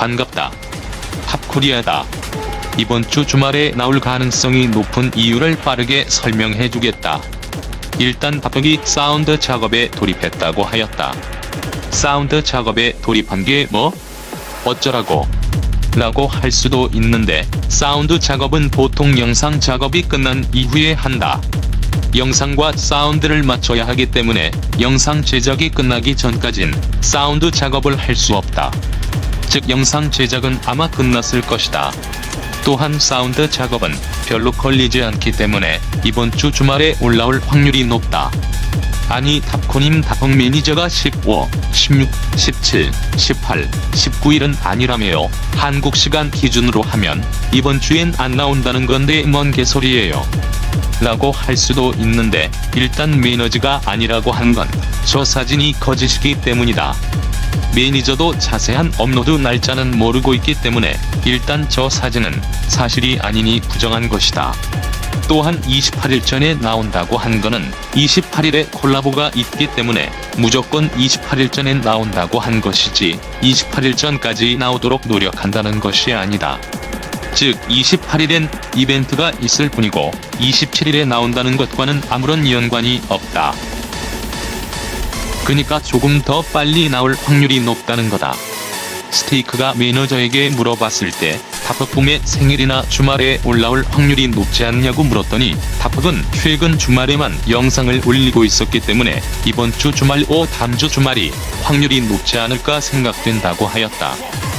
반갑다. 팝코리아다. 이번 주 주말에 나올 가능성이 높은 이유를 빠르게 설명해 주겠다. 일단 팝덕이 사운드 작업에 돌입했다고 하였다. 사운드 작업에 돌입한 게 뭐? 어쩌라고? 라고 할 수도 있는데 사운드 작업은 보통 영상 작업이 끝난 이후에 한다. 영상과 사운드를 맞춰야 하기 때문에 영상 제작이 끝나기 전까진 사운드 작업을 할 수 없다. 즉 영상 제작은 아마 끝났을 것이다. 또한 사운드 작업은 별로 걸리지 않기 때문에 이번 주 주말에 올라올 확률이 높다. 아니 탑코님 다펑 매니저가 15, 16, 17, 18, 19일은 아니라며요. 한국 시간 기준으로 하면 이번 주엔 안 나온다는 건데 뭔 개소리예요. 라고 할 수도 있는데 일단 매니저가 아니라고 한 건 저 사진이 거짓이기 때문이다. 매니저도 자세한 업로드 날짜는 모르고 있기 때문에 일단 저 사진은 사실이 아니니 부정한 것이다. 또한 28일 전에 나온다고 한 거는 28일에 콜라보가 있기 때문에 무조건 28일 전에 나온다고 한 것이지 28일 전까지 나오도록 노력한다는 것이 아니다. 즉 28일엔 이벤트가 있을 뿐이고 27일에 나온다는 것과는 아무런 연관이 없다. 그니까 조금 더 빨리 나올 확률이 높다는 거다. 스테이크가 매니저에게 물어봤을 때 다프품의 생일이나 주말에 올라올 확률이 높지 않냐고 물었더니 다프은 최근 주말에만 영상을 올리고 있었기 때문에 이번 주 주말 오 다음 주 주말이 확률이 높지 않을까 생각된다고 하였다.